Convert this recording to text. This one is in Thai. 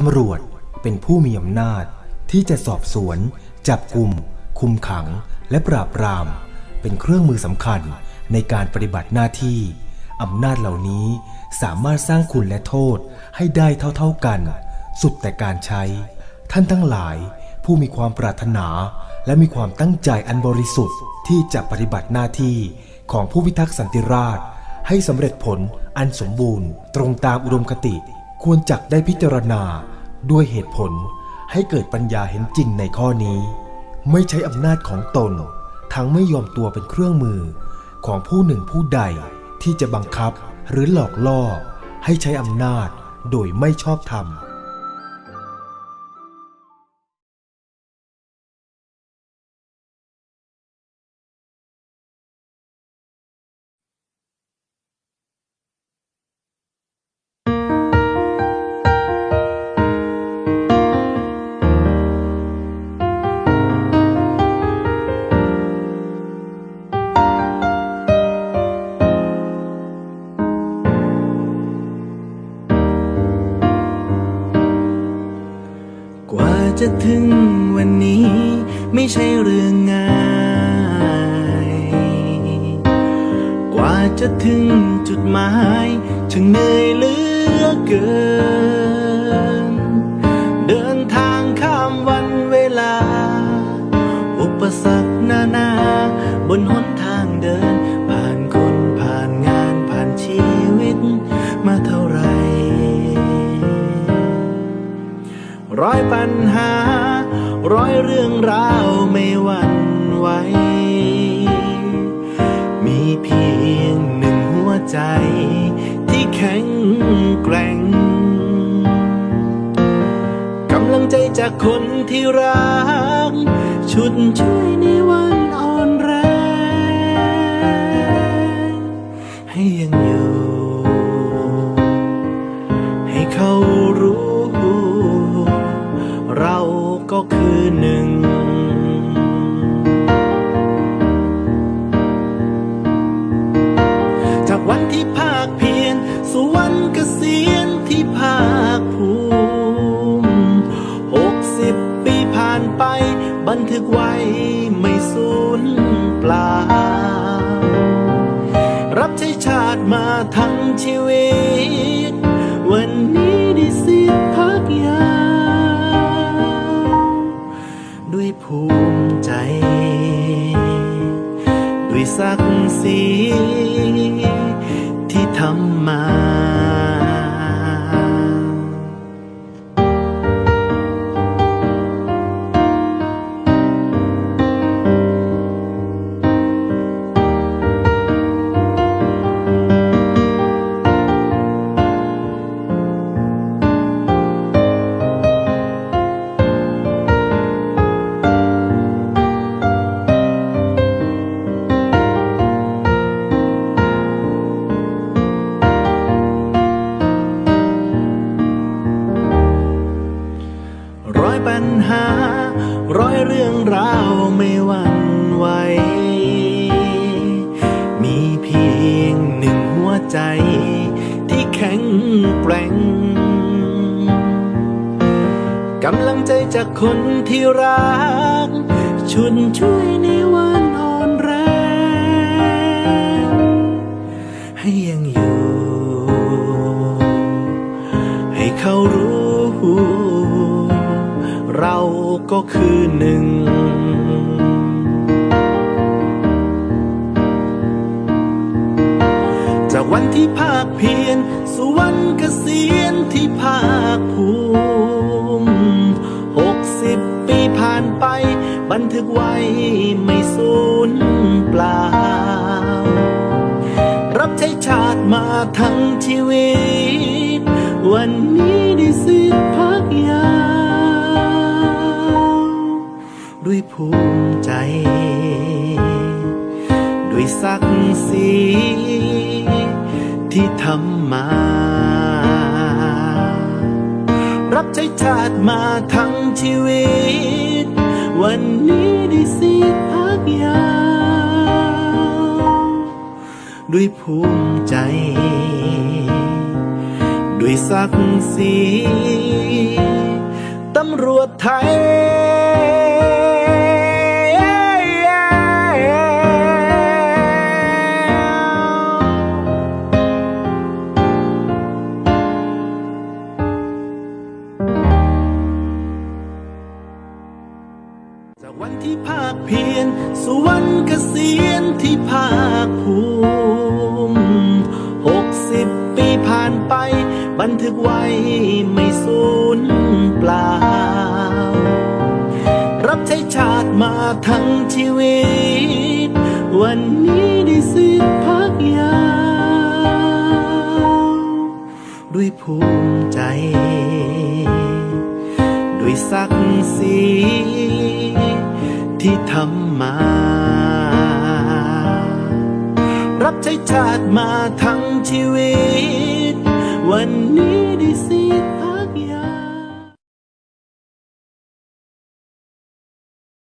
ตำรวจเป็นผู้มีอำนาจ ที่จะสอบสวน จับกลุ่ม คุมขัง และปราบปราม เป็นเครื่องมือสำคัญในการปฏิบัติหน้าที่อำนาจเหล่านี้สามารถสร้างคุณและโทษให้ได้เท่าๆกัน สุดแต่การใช้ ท่านทั้งหลาย ผู้มีความปรารถนา และมีความตั้งใจอันบริสุทธิ์ที่จะปฏิบัติหน้าที่ของผู้พิทักษ์สันติราษฎร์ให้สำเร็จผลอันสมบูรณ์ ตรงตามอุดมคติ ควรจักได้พิจารณาด้วยเหตุผลให้เกิดปัญญาเห็นจริงในข้อนี้ ไม่ใช้อำนาจของตน ทั้งไม่ยอมตัวเป็นเครื่องมือของผู้หนึ่งผู้ใดที่จะบังคับหรือหลอกล่อให้ใช้อำนาจโดยไม่ชอบธรรม จะถึงวันนี้ ไม่ใช่เรื่องง่าย กว่าจะถึงจุดหมาย ถึงเหนื่อยเหลือเกิน อยปัญหา ร้อยเรื่องราวไม่หวั่นไหว มีเพียงหนึ่งหัวใจ ที่แข็งแกร่งกำลังใจจากคนที่รัก ชุดช่วยในวันอ่อนแรงให้ยังอยู่ รียณที่ภาคภูมิหกสิบปีผ่านไป บันทึกไว้ไม่สูญเปล่า รับใช้ชาติมาทั้งชีวิต วันนี้ได้สิทธิ์พักยาวด้วยภูมิใจ ด้วยศักดิ์ศรีที่ทำมา ร้อยเรื่องราวไม่หวั่นไหว มีเพียงหนึ่งหัวใจที่แข็งแกร่งกำลังใจจากคนที่รัก ชุนช่วยในวันอ่อนแรง ให้ยังอยู่ ให้เขารู้ เราก็คือหนึ่ง จากวันที่ภาคเพียรสู่วันเกษียณที่ภาคภูมิหกสิบปีผ่านไป บันทึกไว้ไม่สูญเปล่า รับใช้ชาติมาทั้งชีวิต วันนี้ได้สิ ด้วยภูมิใจ ด้วยศักดิ์ศรีที่ทำมา รับใช้ชาติมาทั้งชีวิต วันนี้ได้สิพักยาวด้วยภูมิใจ ด้วยศักดิ์ศรีตำรวจไทย วันที่ภาคเพียรสู่วันเกษียณที่ภาคภูมิหกสิบปีผ่านไป บันทึกไว้ไม่สูญเปล่า รับใช้ชาติมาทั้งชีวิต วันนี้ได้สิทธิพักยาว ด้วยภูมิใจ ด้วยศักดิ์ศรี ที่ทำมา รับใช้ชาติมาทั้งชีวิต วันนี้ได้สิ